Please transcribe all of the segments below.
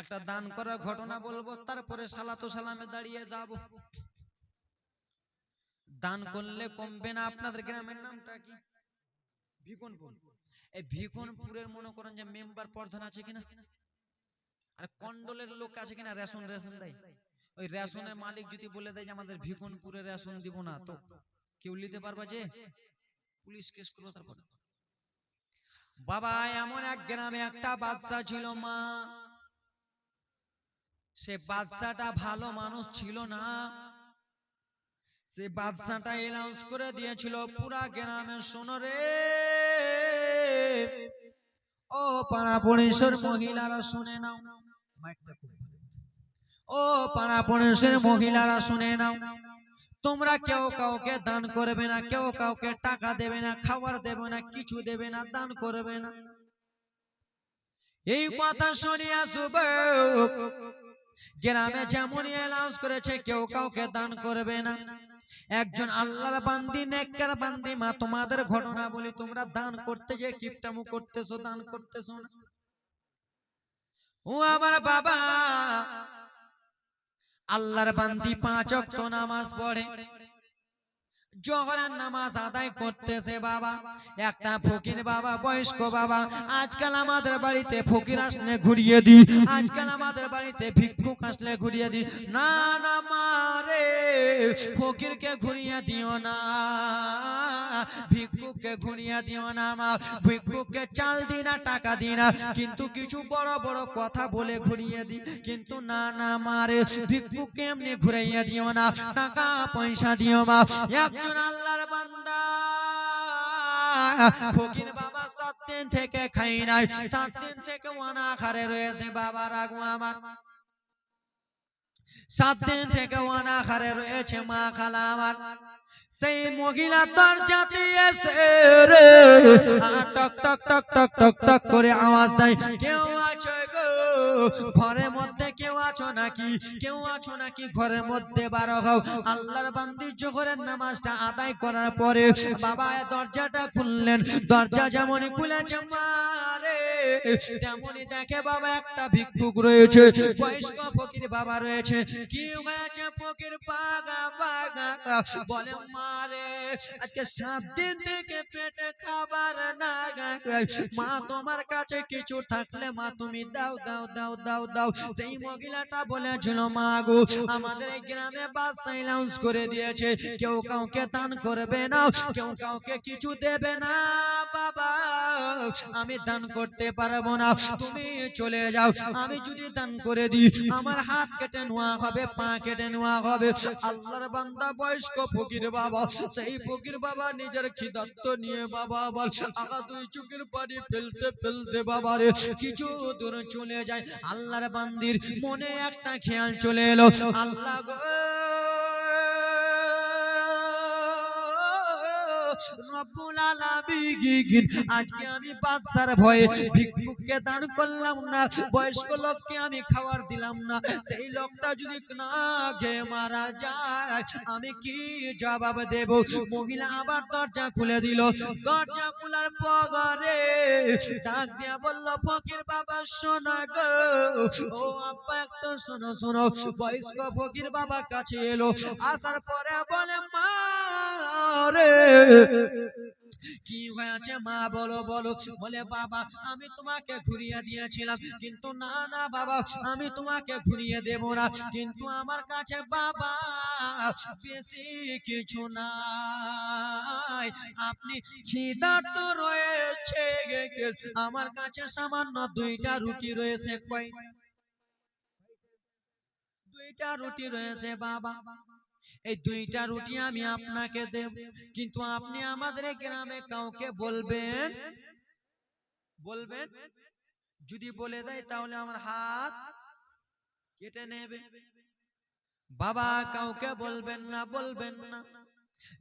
একটা দান করার ঘটনা বলব, তারপরে সালাতো সালামে দাঁড়িয়ে যাব। দান করলে কমবে না, আপনাদের গ্রামের নামটা কি? ভিকনপুর। এই ভিকনপুরের মনে করেন যে মেম্বার প্রধান আছে কিনা? আর কন্ডলের লোক আছে কিনা? রেশন রেশন দেয়। ওই রেশনের মালিক যদি বলে দেয় যে আমাদের ভিকনপুরে রেশন দিব না, তো কেউ নিতে পারবা যে? পুলিশ কেস করব তারপরে। বাবা, এমন এক গ্রামে একটা বাচ্চা ছিল মা। সে বাচ্চাটা ভালো মানুষ ছিল না। সে বাচ্চাটা এলাউন্স করে দিয়েছিল পুরা গ্রামে শোনো রে। ও পাড়া পড়েশ্বর মহিলারা শুনে নাও। ও পাড়া পড়েশ্বর মহিলারা শুনে নাও। তোমরা কেউ কাউকে দান করবে না কেউ কাউকে টাকা দেবে না খাবার দেবে না কিছু দেবে না দান করবে না। এই কথা শুনিয়া যুবক গ্রামে যেমন অ্যানাউন্স করেছে কেউ কাউকে দান করবে না। একজন আল্লাহর বান্দি নেককার বান্দি মা তোমাদের ঘটনা বলি তোমরা দান করতে যে কিপটামু করতেছো দান করতেছো না। ও আমার বাবা আল্লাহর বান্দি পাঁচ ওয়াক্ত নামাজ পড়ে। জোহরের নামাজ আদায় করতেছে বাবা। একটা ফকির বাবা, বয়স্ক বাবা। আজকাল আমাদের বাড়িতে ফকির আসলে ঘুরিয়ে দি আজকাল আমাদের বাড়িতে ভিক্ষুক আসলে ঘুরিয়ে দি না না মারে ফকিরকে ঘুরিয়ে দিও না। ভিক্ষুককে ঘুরিয়ে দিও না, মা। ভিক্ষুককে চাল দি না, টাকা দি না। কিন্তু কিছু বড় বড় কথা বলে ঘুরিয়ে দি কিন্তু না না মারে ভিক্ষুককে এমনি ঘুরাইয়া দিও না। টাকা পয়সা দিও মা। একজন আল্লাহর বান্দা। বাবা সাত দিন থেকে খাই নাই সাত দিন থেকে অনাখারে রয়েছে বাবা রাগু আমার। সাত দিন থেকে অনাখারে রয়েছে মা খালা আমার। সেই মহিলা দরজা দিয়েছে রে। টক টক টক টক টক টক করে আওয়াজ দেয়, কেউ আছো গো? ঘরের মধ্যে কেউ আছো নাকি? কেউ আছো নাকি? ঘরের মধ্যে বারো হও। আল্লাহর বান্দি জোহরের নামাজটা আদায় করার পরে বাবা দরজাটা খুললেন। দরজা যেমনই খুলেছে মারে তেমনই দেখে বাবা একটা ভিক্ষুক রয়েছে, বয়স্ক ফকির বাবা রয়েছে। কি হয়েছে ফকির? পাগা বাগা বলে, মারে, আজকে সাত দিন থেকে পেটে খাবার না মা তোমার কাছে কিছু থাকলে মা তুমি দাও দাও দাও দাও দাও। সেই মহিলাটা বলেছিল, মা গো, আমাদের গ্রামে অ্যানাউন্স করে দিয়েছে। কেউ কাউকে দান করবে না, কেউ কাউকে কিছু দেবে না, বাবা। আমি দান করতে পারব না, তুমি চলে যাও। আমি যদি দান করে দিই, আমার হাত কেটে নেওয়া হবে, পা কেটে নেওয়া হবে। আল্লাহর বান্দা বয়স্ক ফকির বাবা, সেই ফকির বাবা নিজের খিদাত্ত নিয়ে বাবা বল, আগা দুই চুকির পানি ফেলতে ফেলতে বাবারে কিছু দূর চলে যায়। আল্লাহর বান্দির মনে একটা খেয়াল চলে এলো, আল্লাহ গো আজকে আমি বাদশার ভয়ে ভিক্ষুককে দান করলাম না, বয়স্ক লোককে আমি খাবার দিলাম না। সেই লোকটা যদি না খেয়ে মারা যায়, আমি কি জবাব দেব? মহিলা আবার দরজা খুলে দিল। দরজা খোলার পরে ডাক দিয়া বলল, ফকির বাবা, শোনা গো। ও আব্বা, একটা শোনো শোনো। বয়স্ক ফকির বাবা কাছে এলো। আসার পরে বলে, মা রে কি হয়েছে মা? বলো বলো। বলে, বাবা, আমি তোমাকে ঘুরিয়ে দিয়েছিলাম। কিন্তু না না, বাবা, আমি তোমাকে ঘুরিয়ে দেব না। কিন্তু আমার কাছে, বাবা, বেশি কিছু নাই। আপনি খিদার্ত রয়েছে আমার কাছে সামান্য দুইটা রুটি রয়েছে। কই? দুইটা রুটি রয়েছে, বাবা। এই দুইটা রুটি আমি আপনাকে দেব। কিন্তু আপনি আমাদের গ্রামে কাউকে বলবেন? বলবেন? যদি বলে দেয় তাহলে আমার হাত কেটে নেবে। বাবা, কাউকে বলবেন না বলবেন না।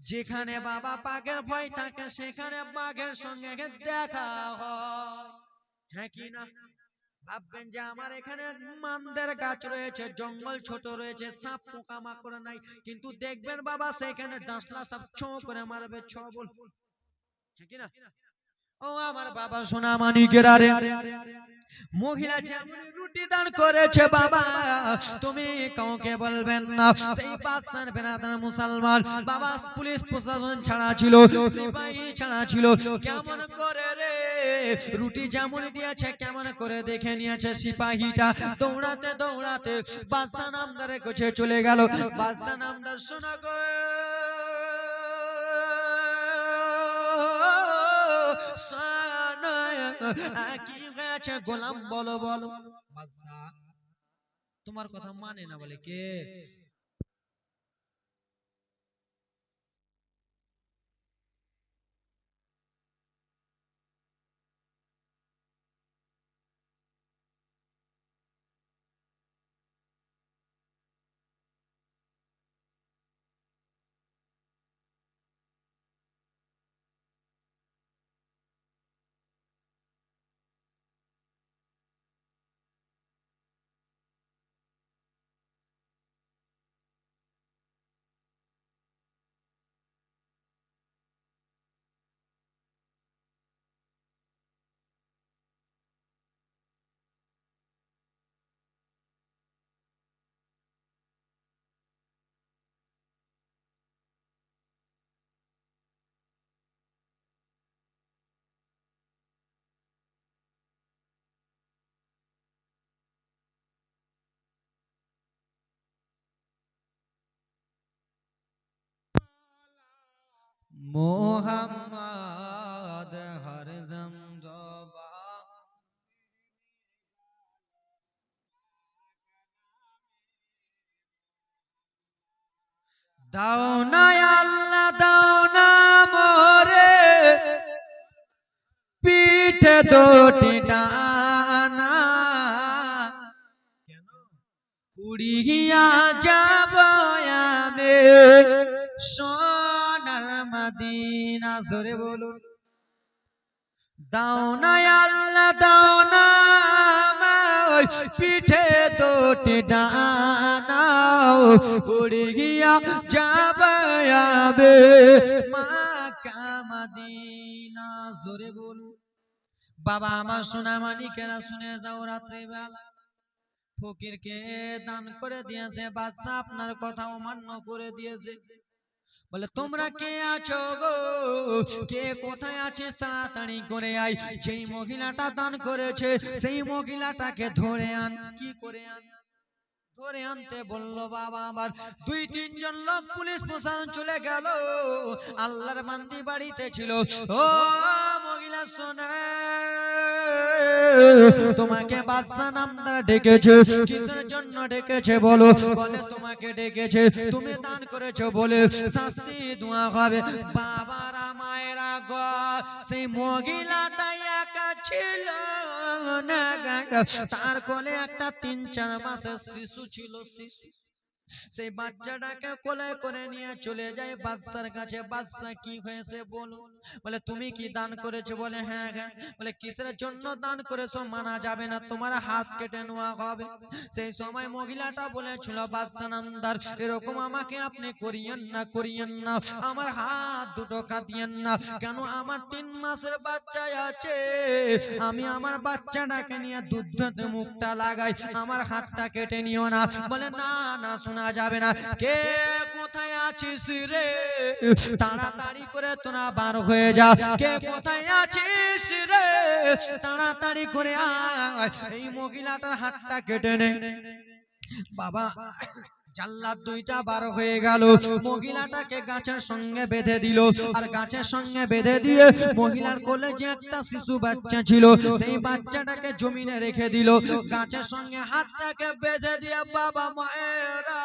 যেখানে বাবা বাঘের ভয় থাকে, সেখানে বাঘের সঙ্গে দেখা হয়। হ্যাঁ কি না? ভাববেন যে আমার এখানে মানদের গাছ রয়েছে, জঙ্গল ছোট রয়েছে, সাপ পোকা মাকড় নাই। কিন্তু দেখবেন বাবা, সেখানে ডাসলা সাপ ছ করে মারবে, ছ বল। হ্যাঁ কি না? ও আমার বাবা সোনা মানিকেরা রে মহিলা যেমন রুটি দান করেছে বাবা, তুমি কাউকে বলবেন না। সেই পাকিস্তান বেনাদার মুসলমান, বাবা পুলিশ প্রশাসন ছাড়া ছিল, সিপাহী ছাড়া ছিল। কেমন করে রে? রুটি যেমন দিয়েছে, কেমন করে দেখে নিয়েছে সিপাহীটা। দৌড়াতে দৌড়াতে বাদশা নামদারের কাছে চলে গেল। বাদশা নামদার শোনা গো। কি হয়েছে গোলাম বলো বলো। তোমার কথা মানে না বলে কে? মোহাম্মদ হর জমজবা দাও না আল্লাহ দাও না মোরে। পিঠে দোটি ডানা। জোরে বলুন। দাও না আল্লাহ দাও না পিঠে দোটি ডানাও উড়ে গিয়া যাব। আবে মাকা মদিনা জোরে বলুন। বাবা আমার সোনা মানিকেরা শুনে যাও রাত্রে বেলা ফকিরকে দান করে দিয়েছে বাদশা আপনার কথা অমান্য করে দিয়েছে। বলে তোমরা কে আছো গো কে কোথায় আছিস তাড়াতাড়ি করে আয় যেই মহিলাটা দান করেছে সেই মহিলাটাকে ধরে আন কি করে আন ধরে আনতে বলল বাবা আমার দুই তিনজন লোক পুলিশ প্রশাসন চলে গেল আল্লাহর মান্দি বাড়িতে ছিল ও ডেকেছে, কিসের জন্য ডেকেছে বলো? বলে, তোমাকে ডেকেছে, তুমি দান করেছ বলে শাস্তি দোয়া হবে। বাবারা, মায়েরা গো, সেই মহিলাটা একা ছিল না। তার কোলে একটা তিন চার মাসের শিশু ছিল, শিশু। সেই বাচ্চাটাকে কোলে করে নিয়ে চলে যায়। বাদশার কাছে, বাদশা, কি হয়েছে বলুন বলে, তুমি কি দান করেছ? বলে হ্যাঁ হ্যাঁ। বলে, কিসের জন্য দান করেছ মানা যাবে না, তোমার হাত কেটে নেওয়া হবে। সেই সময় মহিলাটা বলেছিল, বাদশা নামদার, এরকম আমাকে আপনি করিয়েন না করিয়েন না। আমার হাত দুটো কাঁদিয়েন না। কেন আমার তিন মাসের বাচ্চা আছে? আমি আমার বাচ্চাটাকে নিয়ে দুধ মুখটা লাগাই, আমার হাতটা কেটে নিও না। বলে, না না, শোনা যাবে না। কে কোথায় আছিস রে? তাড়াতাড়ি করে তোরা বার হয়ে যা। কে কোথায় আছিস রে? তাড়াতাড়ি করে আয়। এই মহিলাটার হাতটা কেটে নে। বাবা জাল্লাদ দুইটা বার হয়ে গেল। মহিলাটাকে গাছের সঙ্গে বেঁধে দিল। আর গাছের সঙ্গে বেঁধে দিয়ে মহিলার কোলে যে একটা শিশু বাচ্চা ছিল, সেই বাচ্চাটাকে জমিনে রেখে দিল। গাছের সঙ্গে হাতটাকে বেঁধে দিয়ে বাবা মায়েরা।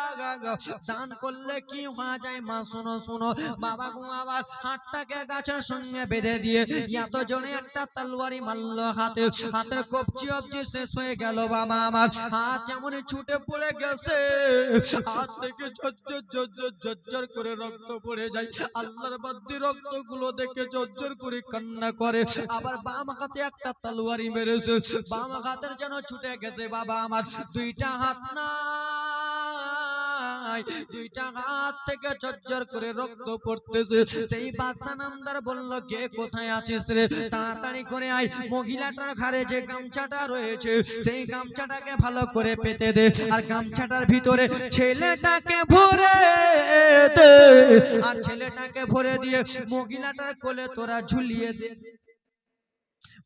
দান করলে কি হওয়া যায়? মা, শোনো শোনো। বাবা গো, আবার হাতটাকে গাছের সঙ্গে বেঁধে দিয়ে এত জনে একটা তলোয়ারি মারল হাতে। হাতের কবজি অবজি শেষ হয়ে গেল বাবা আমার। হাত যেমন ছুটে পড়ে গেছে হাত থেকে ঝরঝর ঝরঝর ঝরঝর করে রক্ত পড়ে যায়। আল্লাহর বাদ্দি রক্তগুলো দেখে ঝরঝর করে কান্না করে। আবার বাম হাতে একটা তলোয়ারি মেরেছে। বাম হাতের যেন ছুটে গেছে, বাবা আমার। দুইটা হাত না। নাই, দুইটা হাত থেকে ঝরঝর করে রক্ত পড়তেছে। সেই বাদশা নামদার বলল, কে কোথায় আছিস রে? তাড়াতাড়ি করে আয়। মহিলাটার ঘাড়ে যে গামছাটা রয়েছে, সেই গামছাটাকে ভালো করে পেতে দে। আর গামছাটার ভিতরে ছেলেটাকে ভরে দে। আর ছেলেটাকে ভরে দিয়ে মহিলাটার কোলে তোরা ঝুলিয়ে দে।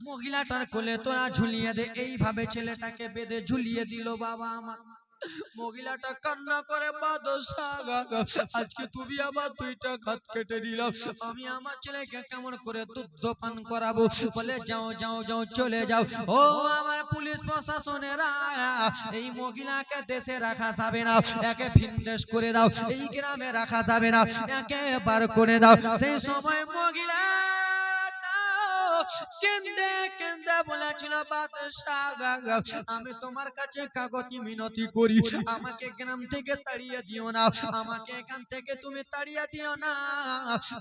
মহিলাটার কোলে তোরা ঝুলিয়ে দে। এইভাবে ছেলেটাকে বেঁধে ঝুলিয়ে দিল বাবা আমার। মহিলাটা কান্না করে আজকে তুমি আবার দুইটা ঘাত কেটে নিলাম আমি আমার ছেলেকে কেমন করে দুধ পান করাবো? বলে, যাও যাও যাও, চলে যাও। ও আমার পুলিশ প্রশাসনেরা, এই মহিলাকে দেশে রাখা যাবে না। একে ভিনদেশ করে দাও। এই গ্রামে রাখা যাবে না। একে বার করে দাও। সেই সময় মহিলা কেন্দে কেন্দে বলেছিল আমি তোমার কাছে মিনতি করি। আমাকে গ্রাম থেকে তাড়িয়ে দিও না। আমাকে এখান থেকে তুমি তাড়িয়ে দিও না।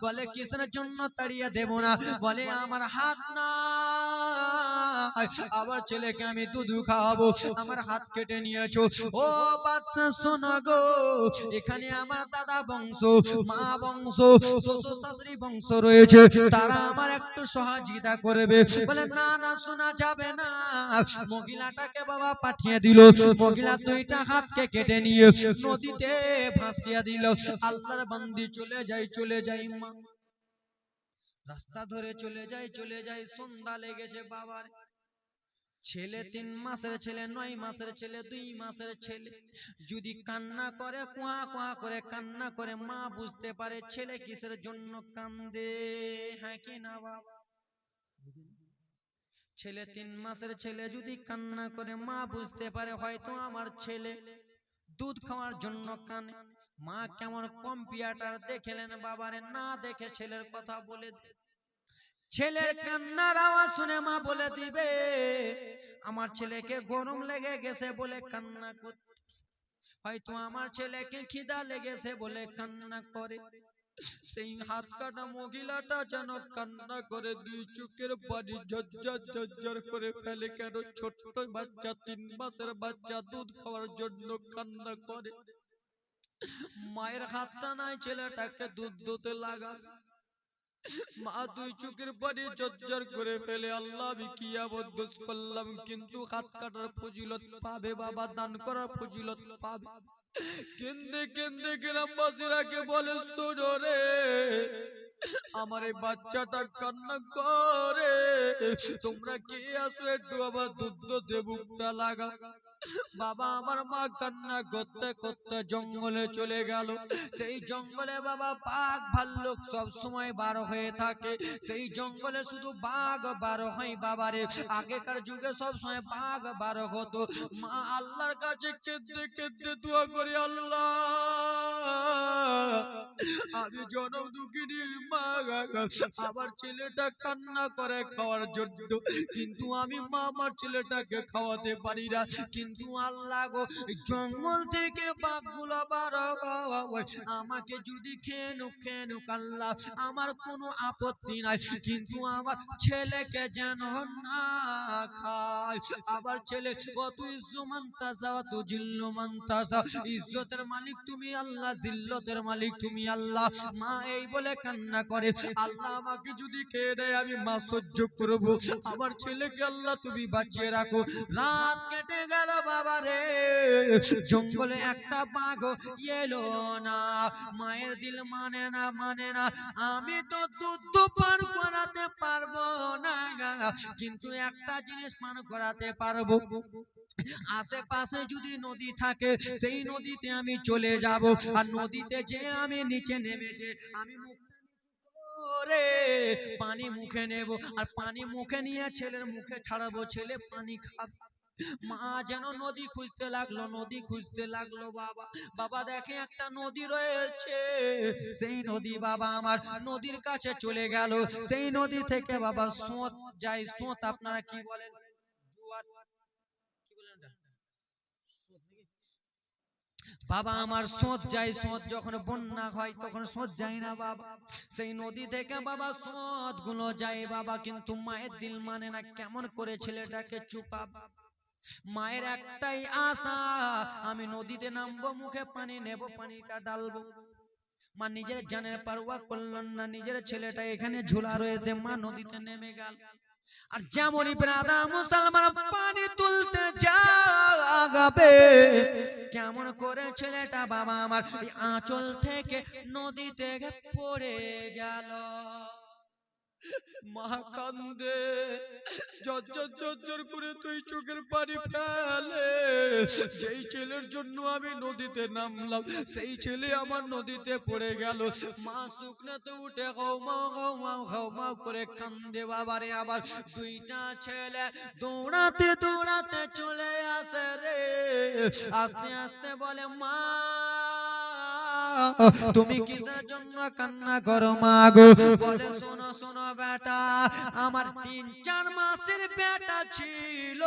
বলে, কিসের জন্য তাড়িয়ে দেব না? বলে, আমার হাত না আবার ছেলেকে আমি দুধ খাওয়াবো। আমার হাত কেটে নিয়েছো। ও বাচ্চা শোনো গো। এখানে আমার দাদা বংশ, মা বংশ, শ্বশুর শাশুড়ি বংশ রয়েছে। তারা আমার একটু সহযোগিতা করবে। বলে না না, শোনা যাবে না। মহিলাটাকে বাবা পাঠিয়ে দিল। মহিলা দুইটা হাতকে কেটে নিয়ে নদীতে ভাসিয়ে দিল। আল্লাহর বান্দি চলে যায় চলে যায় মা। রাস্তা ধরে চলে যায় চলে যায় সন্ধ্যা লেগেছে বাবার। ছেলে তিন মাসের ছেলে, নয় মাসের ছেলে, দুই মাসের ছেলে। যদি কান্না করে, কুয়া কুয়া করে কান্না করে, মা বুঝতে পারে ছেলে কিসের জন্য কান্দে? হ্যাঁ কি না, বাবা? ছেলে তিন মাসের ছেলে যদি কান্না করে মা বুঝতে পারে হয়তো আমার ছেলে দুধ খাওয়ার জন্য কানে। মা কেমন কম্পিউটার দেখেলেন বাবারে না দেখে ছেলের কথা বলে ছেলের কান্নার আওয়াজ শুনে মা বলে দিবে আমার ছেলেকে গরম লেগে গেছে বলে কান্না করতেছে। হয়তো আমার ছেলেকে খিদা লেগেছে বলে কান্না করে। সেই হাত কাটা মহিলাটা যেন কান্না করে দুই চোখের পানি ঝরঝর ঝরঝর করে ফেলে, কেন ছোট্ট বাচ্চা, তিন মাসের বাচ্চা দুধ খাওয়ার জন্য কান্না করে। মায়ের হাতটা নাই ছেলেটাকে দুধ দুতে লাগা মা দুই চোখের পানি ঝরঝর করে ফেলে, আল্লাহ আমি কি করলাম, কিন্তু হাত কাটার ফজিলত পাবে, বাবা দান করার ফজিলত পাবে। কেন্দে কেন্দ্রে গ্রামবাসীরাকে বলে, শোনো রে, আমার এই বাচ্চাটা কান্না করে। তোমরা কে আছো একটু আবার দুধ দেবুকটা লাগা বাবা আমার মা কান্না করতে করতে জঙ্গলে চলে গেল। সেই জঙ্গলে বাবা বাঘ, ভাল্লুক সব সময় বার হয়ে থাকে। সেই জঙ্গলে শুধু বাঘ বার হয় বাবারে। আগেকার যুগে সব সময় বাঘ বার হতো। মা আল্লাহর কাছে কেঁদে কেঁদে দোয়া করি, আল্লাহ, আমি জনম দুঃখিনী, মা আবার ছেলেটা কান্না করে খাওয়ার জন্য কিন্তু আমি মা আমার ছেলেটাকে খাওয়াতে পারি না কিন্তু আল্লাহ গো জঙ্গল থেকে বাঘগুলো বার আমাকে যদি খেয়ে নুক খেয়ে আল্লাহ আমার কোনো আপত্তি নাই কিন্তু আমার ছেলেকে যেন না খায় আবার ছেলে অত ইজ্জু মান্তাসা অত জিল্লু মান্তাসা ইজ্জতের মালিক তুমি আল্লাহ জিল্লতের মালিক তুমি আল্লাহ মা এই বলে কান্না করে আল্লাহ আমাকে যদি খেয়ে দেয়, আমি মা সহ্য করব। আমার ছেলেকে আল্লাহ তুমি বাঁচিয়ে রাখো। রাত কেটে গেল বাবা রে। জঙ্গলে একটা বাঘ এলো না। মায়ের দিল মানে না মানে না। আমি তো দুধ পান করাতে পারব না, কিন্তু একটা জিনিস পান করাতে পারব। আশেপাশে যদি নদী থাকে, সেই নদীতে আমি চলে যাব। আর নদীতে যে আমি নিচে নেমে যে আমি মুখ করে পানি মুখে নেব আর পানি মুখে নিয়ে ছেলের মুখে ছাড়াবো ছেলে পানি খাবে। মা যেন নদী খুঁজতে লাগল নদী খুঁজতে লাগল বাবা। বাবা দেখে একটা নদী রয়েছে। সেই নদী বাবা আমার নদীর কাছে চলে গেল। সেই নদী থেকে বাবা সোঁত যাই সোঁত আপনারা কি বলেন জোয়ার কি বলেন ওটা? সোঁত নাকি? বাবা, আমার সোঁত যায়, সোঁত যখন বন্যা হয়, তখন সোঁত যায় না বাবা। সেই নদী থেকে বাবা সোঁতগুলো যায় বাবা, কিন্তু মায়ের দিল মানে না কেমন করে ছেলেটাকে চুপাব। মায়ের একটাই আশা, আমি নদীতে নামবো, মুখে পানি নেব, পানিটা ডালবো মা নিজের জানের পারওয়া করলেন না, নিজের ছেলেটা এখানে ঝুলা রয়েছে, মা নদীতে নেমে গেল। আর যেমনই ব্রাদা মুসলমান পানি তুলতে যাবে কেমন করে ছেলেটা বাবা আমার আঁচল থেকে নদীতে পড়ে গেল। মা কান্দে জজ্জর জজ্জর করে তুই চোখের পানি ফেলে। যেই ছেলের জন্য আমি নদীতে নামলাম, সেই ছেলে আমার নদীতে পড়ে গেল। মা শুকনাতে উঠে গাও মা গাও মা গাও মা করে কান্দে বাবারে আবার। দুইটা ছেলে দৌড়াতে দৌড়াতে চলে আসে রে। আস্তে আস্তে বলে, মা, তুমি কিসের জন্য কান্না করো মা গো? বলে, শোনো শোনো বেটা, আমার তিন, চার মাসের বেটা ছিল।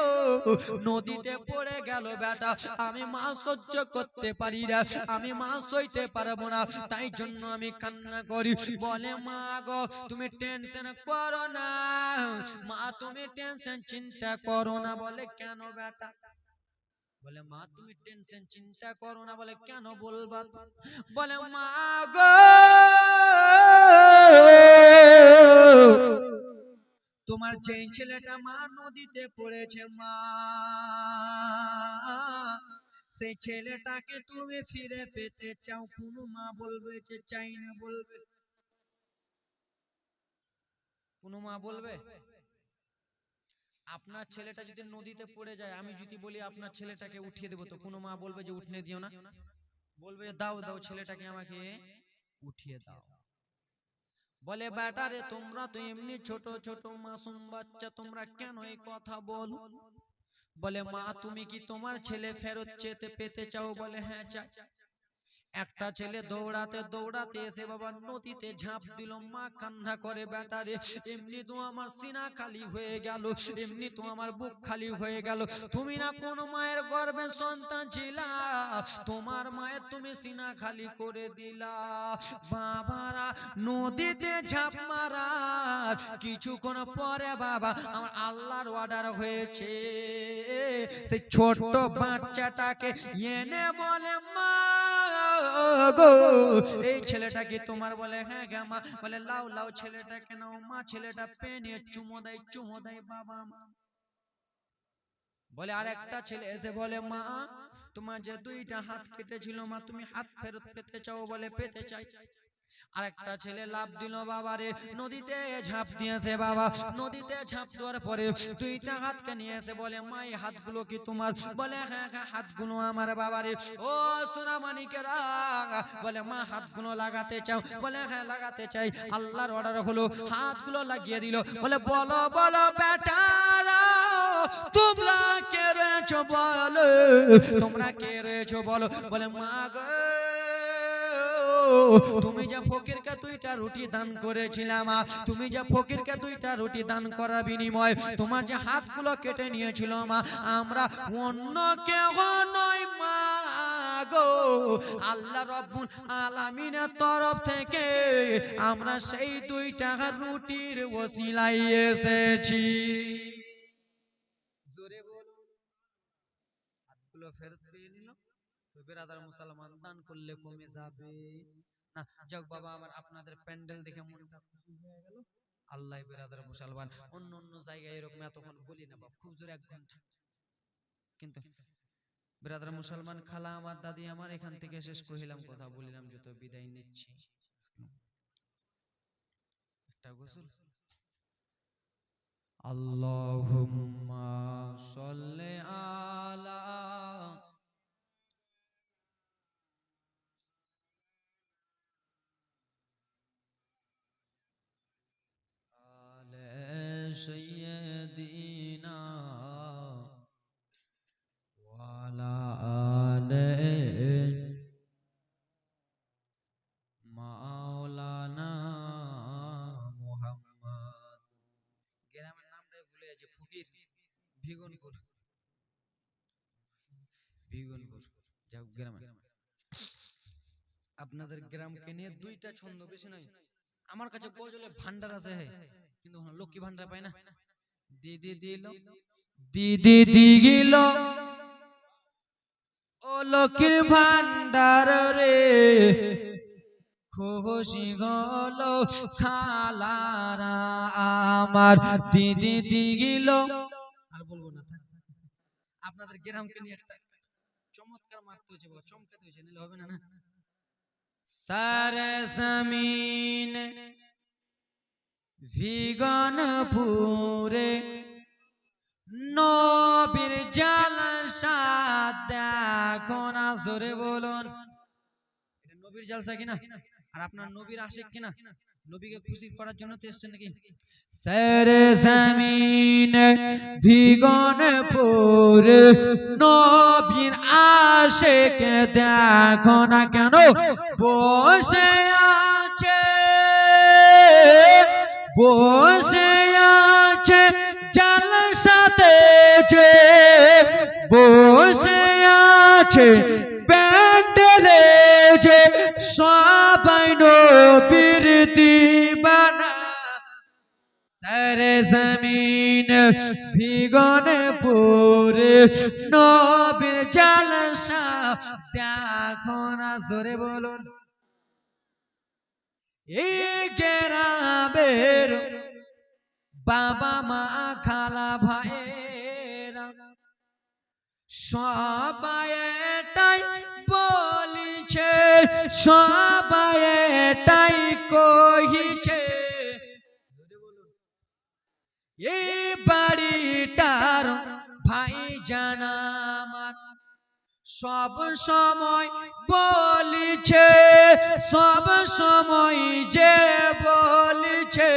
নদীতে পড়ে গেল বেটা, আমি মা সহ্য করতে পারি না, আমি মা সইতে পারব না, তাই জন্য আমি কান্না করি। বলে, মা গো, তুমি টেনশন করো না, মা, তুমি টেনশন চিন্তা করো না। বলে, কেন বেটা? বলে, মা, তুমি টেনশন চিন্তা করো না। বলে, কেন বলবা? বলে, মা গো তোমার যেই ছেলেটা মা নদীতে পড়েছে মা, সেই ছেলেটাকে তুমি ফিরে পেতে চাও, কোনো মা বলবে যে চাই না বলবে। কোনো মা বলবে? আপনার ছেলেটা যদি নদীতে পড়ে যায়, আমি যদি বলি আপনার ছেলেটাকে উঠিয়ে দেবো, তো কোনো মা বলবে যে উঠনে দিও না? বলবে দাও দাও, ছেলেটাকে আমাকে উঠিয়ে দাও। বলে বেটারে তোমরা তো এমনি ছোট ছোট মাসুম বাচ্চা তোমরা কেন এই কথা বল? বলে? মা তুমি কি তোমার ছেলে ফেরত চেতে পেতে চাও? বলে হ্যাঁ চাই। একটা ছেলে দৌড়াতে দৌড়াতে এসে বাবা নদীতে ঝাঁপ দিল, মা কান্না করে বেটারে এমনি তো আমার সিনা খালি হয়ে গেল, এমনি তো আমার বুক খালি হয়ে গেল। তুমি না কোন মায়ের গর্ভে সন্তান ছিলা? তোমার মায়ের তুমি সিনা খালি করে দিলা। বাবারা নদীতে ঝাঁপ মারার কিছুক্ষণ পরে বাবা আমার আল্লাহর অর্ডার হয়েছে। সেই ছোট বাচ্চাটাকে এনে বলে, মা এই ছেলেটা কি তোমার বলে হ্যাঁ বলে মা ছেলেটা পেনে চুমো দেয় চুমো দেয় বাবা মা। বলে আর একটা ছেলে এসে বলে, মা, তোমার যে দুইটা হাত কেটেছিল মা, তুমি হাত ফেরত পেতে চাও? বলে, পেতে চাই। আর একটা ছেলে লাভ দিল বাবারে নদীতে ঝাঁপ দিয়েছে বাবা নদীতে ঝাঁপ দেওয়ার পরে দুইটা হাতকে নিয়ে এসে বলে মা এই হাতগুলো কি তোমার? বলে হ্যাঁ হ্যাঁ হাতগুলো আমার বাবারে। ও সোনা মানিকেরা বলে মা হাতগুলো লাগাতে চাও? বলে হ্যাঁ লাগাতে চাই। আল্লাহর অর্ডার হলো হাতগুলো লাগিয়ে দিল। বলে বলো বলো বেটারা তোমরা কে রয়েছো বলো? তোমরা কে রয়েছো বলো? বলে মা গো তুমি যা ফকিরকে দুইটা রুটি দান করেছিলাম তুমি যা ফকিরকে দুইটা রুটি দান করার বিনিময় তোমার যে হাতগুলো কেটে নিয়েছিল মা, আমরা অন্য কেউ নয় মা গো। আল্লাহ রব্বুল আলামিনের তরফ থেকে আমরা সেই দুই টাকার রুটির এসেছি। জোরে বলুন। হাতগুলো ফেরত তো বেরাদার মুসলমান, দান করলে কমে যাবে। না, যাক বাবা, আমার আপনাদের প্যান্ডেল দেখে মনটা খুশি হয়ে গেল। আল্লাহ বেরাদার মুসলমান। অন্য অন্য জায়গায় এরকম এতক্ষণ বলি না বাবা খুব জোরে এক ঘণ্টা। কিন্তু বেরাদার মুসলমান, খালা আমার, দাদি আমার, এখান থেকে শেষ কহিলাম, কথা বলিলাম, যত বিদায় নিচ্ছি। একটা গোসল। আল্লাহুম্মা সাল্লি আলা سيدنا وعلى آله মাওলানা মুহাম্মদ গ্রামের নামটাই ভুলে যাচ্ছি ফকির ভিগনপুর ভিগনপুর যাও গ্রামে আপনাদের গ্রামকে নিয়ে দুইটা ছন্দ বেশি নয় আমার কাছে গজলে ভান্ডার আছে হে কিন্তু লক্ষ্মী ভান্ডার পাই না। দিদি দিল দিদি দিগিল ও লক্ষ্মীর ভান্ডার রে। খুশি গল খালারা আমার। দিদি দিগিল আর বলব না। আপনাদের গ্রামকে নিয়ে একটা চমৎকার মারতে হয়েছে বাবা চমকাতে হয়েছে নিলে হবে না না? সারে জমিন ভিগন পুরে নবীর জালসা দেখো না জোরে বলুন। এটা নবীর জালসা কিনা? আর আপনার নবীর আশিক কিনা? নবীকে খুশি করার জন্য তো এসছেন নাকি? সারে জমিন ভিগন পুরে নবীর আশিক দেখো না কেন? বসে আছে বসে আছে জালসাতে যে, বসে আছে প্যান্ডেলে যে সবাই নবীর দিবানা। জমিন ভিগনে পুরে নবীর জালসা। দেখো না, জোরে বলুন। গেরাবের বাবা মা খালা ভাইয়েরা সবাই বলিছে সবাই কহিছে। এই বাড়িটার ভাই জানামার সব সময় বলিছে, সব সময় যে বলিছে।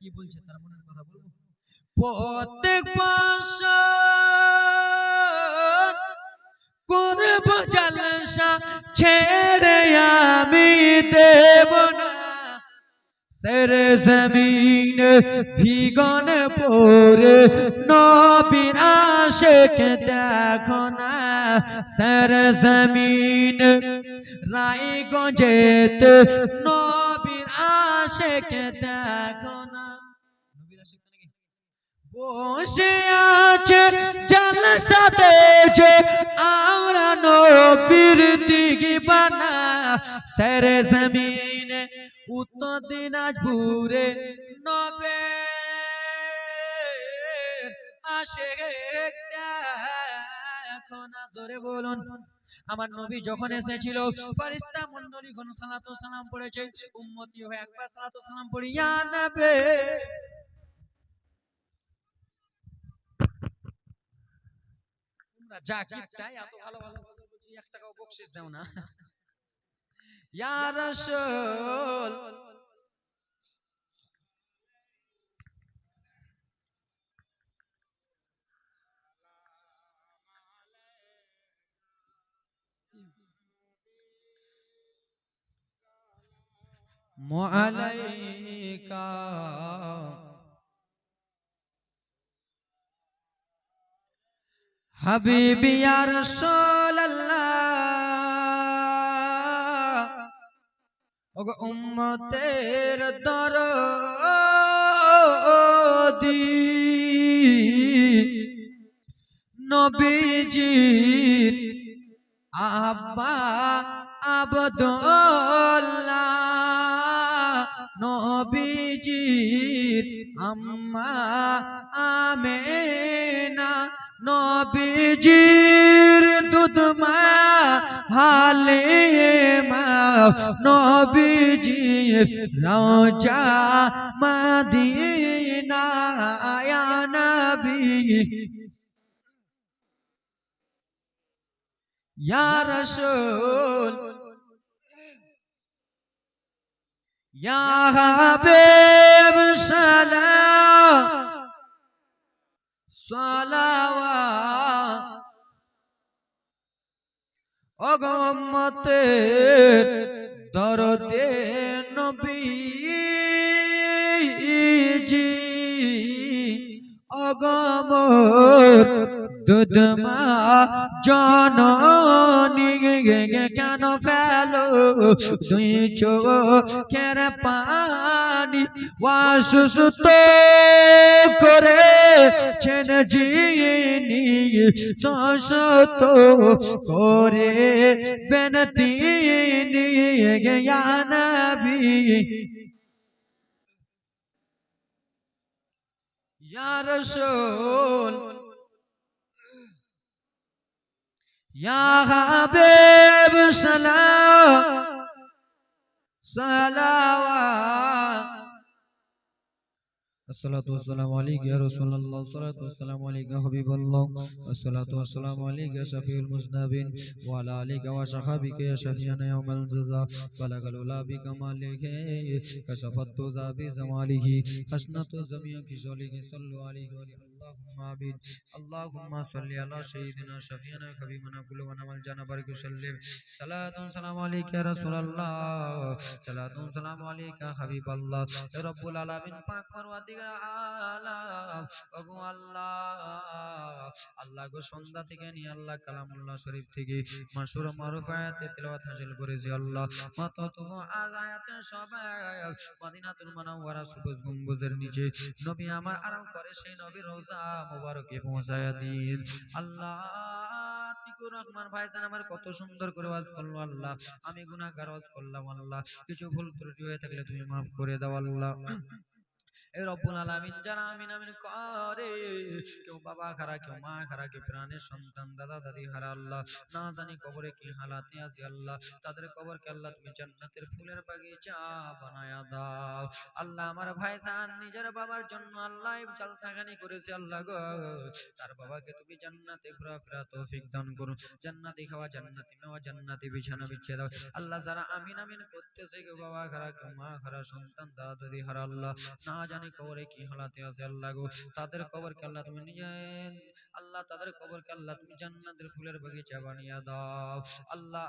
কি বলছে তার মনের কথা বলব? প্রত্যেক বছর করব জালসা, ছেড়ে আমি দেব না। সেরে জমিন ভিগন পরে নবীর আশেক দেখো না। সের জমিন রায়গঞ্জেতে নবীর আশেক দেখো বসে আছে জলসাতে যে আমরা নবীর দিকে বানা সেরে জমিনে উত্তর দিনাজপুরে নবে আসে দেখো না জোরে বলুন, আমার নবী যখন এসেছিল ফারিস্তা মন্ডলী কোন সালাতু সালাম পড়েছে, উম্মতি হয়ে একবার সালাতু সালাম পড়ি, ইয়া তোমরা যা কিপটাই এত ভালো ভালো কথা বলছি এক টাকাও বকশিস দাও না ইয়া রাসূল মুআলাইকা হাবিবি রাসূলুল্লাহ ওগো উম্মতের দরদি। নবীজির আব্বা আবদুল্লাহ নবীজির আম্মা আমেনা। নবীজির দুধমা হালিমা নবীজির রওজা মদিনা নবী। ইয়া রাসূল ইয়া হাবিব সালাম। অগমতের দরদে নবী জি। দুধ মা জননী কেন ফেলো? দুই চোখের পানি ওয়াসুসুত করে ছেন জিনি সসত করে বেনতি নিয়ে নবী ইয়া يا حبيب سلام سلام الصلاة والسلام عليك يا رسول الله. الصلاة والسلام عليك يا حبيب الله. الصلاة والسلام عليك يا شفيع المذنبين. وعلى عليك وصحابك يا شفيع يوم الجزاء. بلغ الأولى بكماله كشف الدجى بجماله حسنت جميع خصاله صلوا عليه وعلى اللهم آمين اللهم صل على سيدنا شفيعنا حبيبنا قلوبنا والجنة بارك وسلم صلاة سلام عليك يا رسول الله صلاة سلام عليك يا حبيب الله يا رب العالمين পাক পরওয়ারদিগার আলাম ওগো আল্লাহ আল্লাহ গো সন্ধ্যা থেকে নিয়ে আল্লাহ কালামুল্লাহ শরীফ থেকে মাসুর মারুফ আয়াতে তেলাওয়াত হাসিল করেছি আল্লাহ মত তুমি আজ আয়াতের সবাই মদিনাতুল মুনাওয়ারা সবুজ গম্বুজের নিচে নবী আমার আরাম করে সেই নবীর রোজা আল্লাহ আমার কত সুন্দর আল্লাহ। আমি গুনাহগার ওয়াজ করলাম আল্লাহ। কিছু ভুল ত্রুটি হয়ে থাকলে তুমি মাফ করে দাও আল্লাহ। এ রব্বুল আলামিন, যারা আমিন করে, কেউ বাবা খারা, কেউ মা খারা, কেউ প্রাণের সন্তান, দাদা, দাদি হারা না জানি কবরে কি হালাতে আল্লাহ, তাদের কবরকে আল্লাহ তুমি ফুলের বাগিচা বানায়া দাও। আল্লাহ আমার ভাইজান, নিজের বাবার জন্য আল্লাহ জালসাখানি করেছে, আল্লাহ গো, তার বাবাকে তুমি জান্নাতে ঘোরাফেরা, তৌফিক দান করুন জান্নাতি খাওয়া, জান্নাতি মেওয়া জান্নাতি বিছানা বিছিয়ে দাও। আল্লাহ যারা আমিন আমিন করতেছে, কেউ বাবা খারা, কেউ মা খারা, সন্তান, দাদা, দাদি হারা আল্লাহ, না জানি কবরে কি হালাতে আছে? আল্লাহ গো, তাদের কবরকে আল্লাহ তুমি নিজে আল্লাহ, তাদের কবরকে আল্লাহ তুমি জান্নাতের ফুলের বাগিচা বানিয়ে দাও। আল্লাহ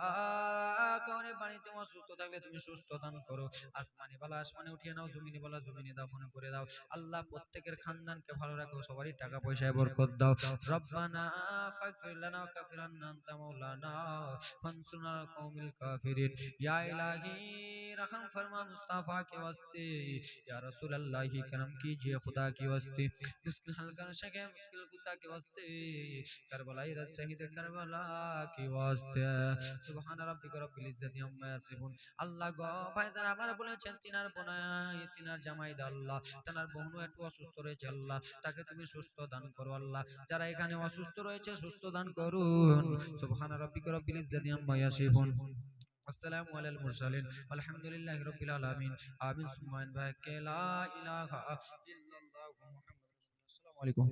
কারণে বাড়িতে অসুস্থ থাকলে তুমি সুস্থ দান করো। আসমানি বালা আসমানে উঠিয়ে নাও, জমিনি বালা জমিনি দাফন করে দাও। আল্লাহ, প্রত্যেকের খানদানকে ভালো রাখো, সবারই টাকা পয়সায় বরকত দাও। রব্বানা فاغفر لنا كافرنا أنت مولانا فانصرنا على القوم الكافرين يا إلهي رحم فرما مصطفیٰ کے واسطے یا رسول اللہ ہی کرم کیجئے خدا کے واسطے مشکل حل کر سکے مشکل غصہ کے واسطے کربلائی رد شہید کربلا کے واسطے سبحان ربک رب العزت عما يصفون আল্লাহ গো ভাইজান আমার বলেছেন তিনার বোনাই তিনার জামাই আল্লাহ তিনার বোনও একটু অসুস্থ রয়েছে আল্লাহ তাকে তুমি সুস্থ দান করো আল্লাহ যারা এখানে অসুস্থ রয়েছে সুস্থ সুস্থ দান করুন। সুবহান রাব্বিকা রব্বিল ইজ্জাতি আম্মা ইয়াসিফুন। আসসালামু আলাল মুরসালিন। আলহামদুলিল্লাহি রাব্বিল আলামিন। আমিন। সুবহান ভাই কে লা ইলাহা ইল্লাল্লাহু মুহাম্মাদুর রাসূলুল্লাহ। আসসালামু আলাইকুম।